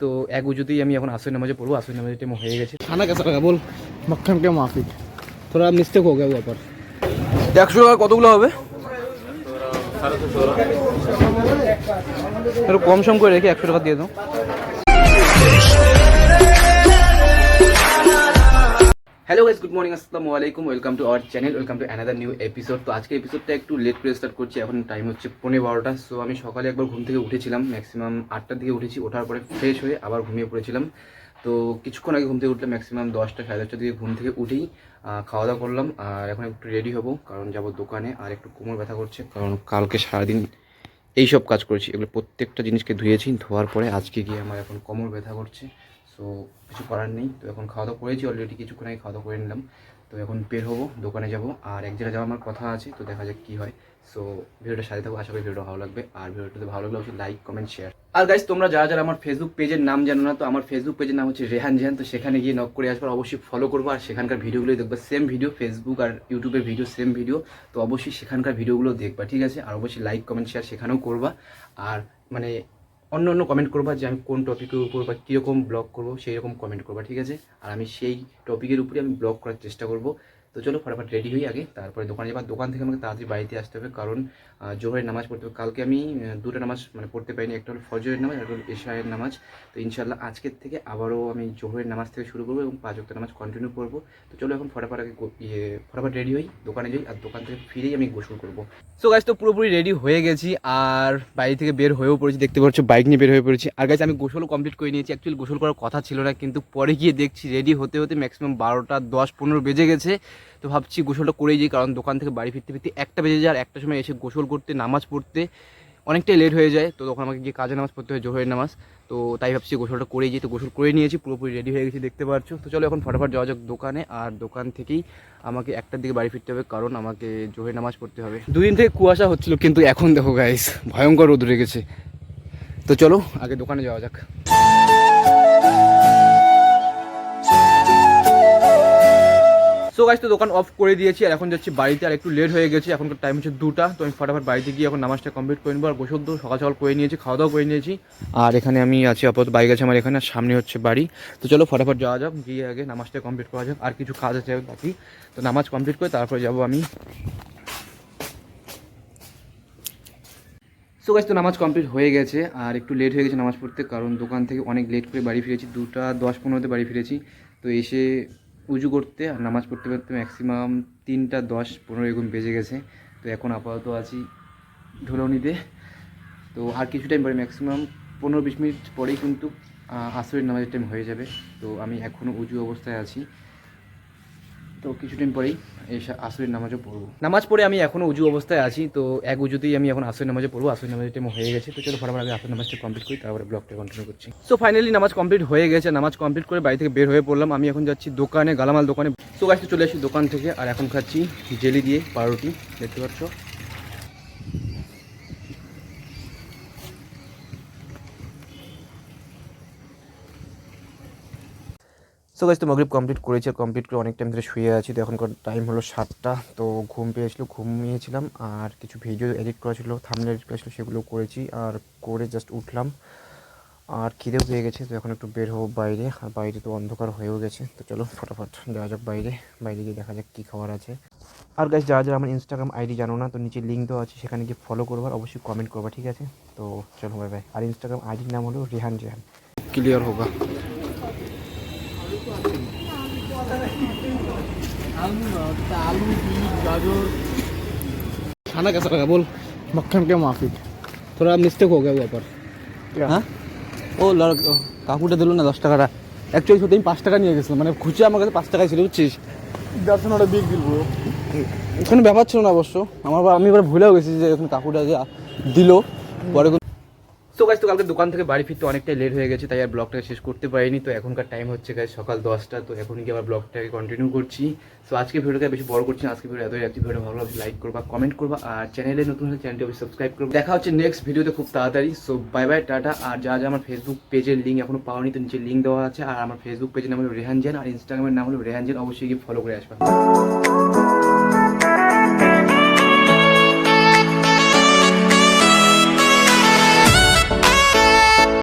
তো এক উজুতেই আমি এখন আসুন নামাজে পড়ব আসুন নামাজে টাইম হয়ে গেছে। খানা কেসা লাগা? বল কে মাফি থোড়া মিস্টেক হয়ে গেল ব্যাপার। একশো টাকা কতগুলো হবে? একটু কম সম করে রেখে একশো টাকা দিয়ে দাও। হ্যালো গাইস গুড মর্নিং আসসালামু আলাইকুম welcome to our channel welcome to another new episode তো আজকে এপিসোডটা একটু লেট করে স্টার্ট করছি। এখন টাইম হচ্ছে পনেরো বারোটা। সো আমি সকালে একবার ঘুম থেকে উঠেছিলাম। ম্যাক্সিমাম আটটার দিকে উঠেছি। ওঠার পরে ফ্রেশ হয়ে আবার ঘুমিয়ে পড়েছিলাম। তো কিছুক্ষণ আগে ঘুম থেকে উঠলাম। ম্যাক্সিমাম দশটা সাড়ে দশটার দিকে ঘুম থেকে উঠেই খাওয়া দাওয়া করলাম। আর এখন একটু রেডি হব। কারণ যাব দোকানে। আর একটু কোমর ব্যথা করছে। কারণ কালকে সারাদিন এইসব কাজ করেছি। এগুলো প্রত্যেকটা জিনিসকে ধুয়েছি। ধোয়ার পরে আজকে গিয়ে আমার এখন কোমর ব্যথা করছে। সো কিছু করার নেই। তো এখন খাওয়া দাওয়া করেছি অলরেডি কিছুক্ষণ আগে খাওয়া দাওয়া করে নিলাম। তো এখন বের হব, দোকানে যাব। আর এক জায়গায় যাওয়ার আমার কথা আছে, তো দেখা যাক কী হয়। সো ভিডিওটা সাথে থাকব আশা করি ভিডিওটা ভালো লাগবে। আর ভিডিওটাতে ভালো লাগলে অবশ্যই লাইক কমেন্ট শেয়ার আর গাইজ তোমরা যারা যারা আমার ফেসবুক পেজের নাম জানো না, তো আমার ফেসবুক পেজের নাম হচ্ছে রেহান জেহান। তো সেখানে গিয়ে নক করে আসবার অবশ্যই ফলো করব। আর সেখানকার ভিডিওগুলো দেখবা। সেম ভিডিও ফেসবুক আর ইউটিউবের ভিডিও সেম ভিডিও তো অবশ্যই সেখানকার ভিডিওগুলো দেখবা, ঠিক আছে? আর অবশ্যই লাইক কমেন্ট শেয়ার সেখানেও করবা। আর মানে অন্য অন্য কমেন্ট করবা যে আমি কোন টপিকের উপর বা কীরকম ব্লগ করব সেই রকম কমেন্ট করবা, ঠিক আছে? আর আমি সেই টপিকের উপরে আমি ব্লগ করার চেষ্টা করব। তো চলো ফটাফট রেডি হই আগে। তারপরে দোকানে যাবার, দোকান থেকে আমাকে তাড়াতাড়ি বাড়িতে আসতে হবে, কারণ জোহরের নামাজ পড়তে হবে। কালকে আমি দুটো নামাজ মানে পড়তে পারিনি, একটা হলো ফজরের নামাজ, একটা হলো এশায়ের নামাজ। তো ইনশাল্লাহ আজকের থেকে আবারও আমি জোহরের নামাজ থেকে শুরু করব এবং পাঁচ ওয়াক্ত নামাজ কন্টিনিউ করব। তো চলো এখন ফটাফট আগে ইয়ে ফটাফট রেডি হই, দোকানে যাই, আর দোকান থেকে ফিরেই আমি গোসল করব। সো গাছ তো পুরোপুরি রেডি হয়ে গেছি, আর বাড়ি থেকে বের হয়েও পড়েছি, দেখতে পাচ্ছ বাইক নিয়ে বের হয়ে পড়েছি। আর গাছ আমি গোসলও কমপ্লিট করে নিয়েছি অ্যাকচুয়ালি গোসল করার কথা ছিল না, কিন্তু পরে গিয়ে দেখছি রেডি হতে হতে ম্যাক্সিমাম বারোটা দশ পনেরো বেজে গেছে। তো ভাবছি গোসলটা করেই যাই, কারণ দোকান থেকে বাড়ি ফিরতে ফিরতে একটা বেজে যায়, আর একটা সময় এসে গোসল করতে, নামাজ পড়তে অনেকটাই লেট হয়ে যায়। তো তখন আমাকে গিয়ে কাজে নামাজ পড়তে হয়, জোহরের নামাজ। তো তাই ভাবছি গোসলটা করেই যেই। তো গোসল করে নিয়েছি, পুরোপুরি রেডি হয়ে গেছি, দেখতে পাচ্ছ। তো চলো এখন ফটাফট যাওয়া যাক দোকানে, আর দোকান থেকেই আমাকে একটার দিকে বাড়ি ফিরতে হবে, কারণ আমাকে জোহরের নামাজ পড়তে হবে। দুদিন থেকে কুয়াশা হচ্ছিল, কিন্তু এখন দেখো গাইস ভয়ঙ্কর রোদ উঠে গেছে। তো চলো আগে দোকানে যাওয়া যাক। সো গাইজ তো দোকান অফ করে দিয়েছি, আর এখন যাচ্ছি বাড়িতে, আর একটু লেট হয়ে গেছে, এখনকার টাইম হচ্ছে দুটা, তো আমি ফটাফট বাড়িতে গিয়ে এখন নামাজটা কমপ্লিট করে নেব, আর গোসল তো সকাল সকাল করে নিয়েছি খাওয়া দাওয়া করে নিয়েছি। আর এখানে আমি আছি, আপাতত বাইক আছে আমার এখানে সামনে হচ্ছে বাড়ি। তো চলো ফটাফট যাওয়া যাক, গিয়ে আগে নামাজটা কমপ্লিট করা যাক, আর কিছু কাজ আছে বাকি। তো নামাজ কমপ্লিট করে তারপরে যাব আমি। সো গাছ তো নামাজ কমপ্লিট হয়ে গেছে, আর একটু লেট হয়ে গেছে নামাজ পড়তে, কারণ দোকান থেকে অনেক লেট করে বাড়ি ফিরেছি, দুটা দশ পনেরোতে বাড়ি ফিরেছি। তো এসে উজু করতে আর নামাজ পড়তে পড়তে ম্যাক্সিমাম তিনটা দশ পনেরো এরকম বেজে গেছে। তো এখন আপাতত আছি ঢোলনিতে। তো আর কিছু টাইম পরে ম্যাক্সিমাম পনেরো বিশ মিনিট পরেই কিন্তু আসরের নামাজের টাইম হয়ে যাবে। তো আমি এখনও উজু অবস্থায় আছি। তো কিছুদিন পরেই আসরের নামাজও পড়ব। নামাজ পড়ে আমি এখনও উজু অবস্থায় আছি, তো এক উজুতেই আমি এখন আসরের নামাজে পড়ব। আসরের নামাজের টাইম হয়ে গেছে, তো চলো ফটাফট আগে আসর নামাজটা কমপ্লিট করি, তারপরে ব্লগটা কন্টিনিউ করছি। সো ফাইনালি নামাজ কমপ্লিট হয়ে গেছে, নামাজ কমপ্লিট করে বাড়ি থেকে বের হয়ে পড়লাম। আমি এখন যাচ্ছি দোকানে, গালামাল দোকানে। সো গাছ চলে আসি দোকান থেকে, আর এখন খাচ্ছি জেলি দিয়ে পাউরুটি, দেখতে পাচ্ছ? সো গাইজ তো মগরিব কমপ্লিট করেছি কমপ্লিট করে অনেক টাইম ধরে শুয়ে আছি। তো এখনকার টাইম হলো সাতটা, তো ঘুম পেয়েছিল, ঘুমিয়েছিলাম। আর কিছু ভিডিও এডিট করা ছিল থামলে এডিট করা ছিল, সেগুলো করেছি। আর করে জাস্ট উঠলাম। আর খিদেও পেয়ে গেছে, তো এখন একটু বের হব বাইরে। আর বাইরে তো অন্ধকার হয়েও গেছে। তো চলো, ফটাফট যাওয়া যাক বাইরে। বাইরে গিয়ে দেখা যাক কী খাবার আছে। আর গাইজ যারা যারা আমার ইনস্টাগ্রাম আইডি জানো না, তো নিচে লিঙ্ক দেওয়া আছে, সেখানে গিয়ে ফলো করবার অবশ্যই কমেন্ট করবা, ঠিক আছে? তো চলো বাই বাই আর ইনস্টাগ্রাম আইডির নাম হলো রেহান রেহান। ক্লিয়ার হোগা। आलू बीट गाजर खाना कैसा लगा बोल मक्खन के माफी थोड़ा मिस्टेक हो गया हुआ पर হ্যাঁ ও লড়- ও, কাকুটা দিল না দশ টাকাটা অ্যাকচুয়ালি সত্যি আমি পাঁচ টাকা নিয়ে গেছিলাম মানে খুচরা আমার কাছে পাঁচ টাকায় ছিল বুঝছিস that's not big deal bro ওখানে ব্যাপার ছিল না অবশ্য আমার আবার- আমি এবার ভুলেও গেছি যে ওখানে কাকুটা যে দিল পরে তো গাছ তো কালকে দোকান থেকে বাড়ি ফিরতে অনেকটাই লেট হয়ে গেছে, তাই আর ব্লগটাকে শেষ করতে পারিনি। তো এখনকার টাইম হচ্ছে গাছ সকাল দশটা, তো এখন কি আবার ব্লগটাকে কন্টিনিউ করছি। তো আজকে ভিডিওটাকে বেশি বড় করছি আজকে ভিডিও এতই রাখছি ভিডিও ভালো লাইক করবা কমেন্ট করবা, আর চ্যানেলে নতুন হলে চ্যানেলটি অবশ্যই সাবস্ক্রাইব করবা। দেখা হচ্ছে নেক্সট ভিডিওতে খুব তাড়াতাড়ি। So bye bye tata. আর যা যা আমার ফেসবুক পেজের লিঙ্ক এখনও পাওনি, তো নিচে লিঙ্ক দেওয়া আছে। আর আমার ফেসবুক পেজের নাম হলো রেহান জেন আর ইনস্টাগ্রামের নাম হলো রেহান জেন অবশ্যই গিয়ে ফলো করে আসবা।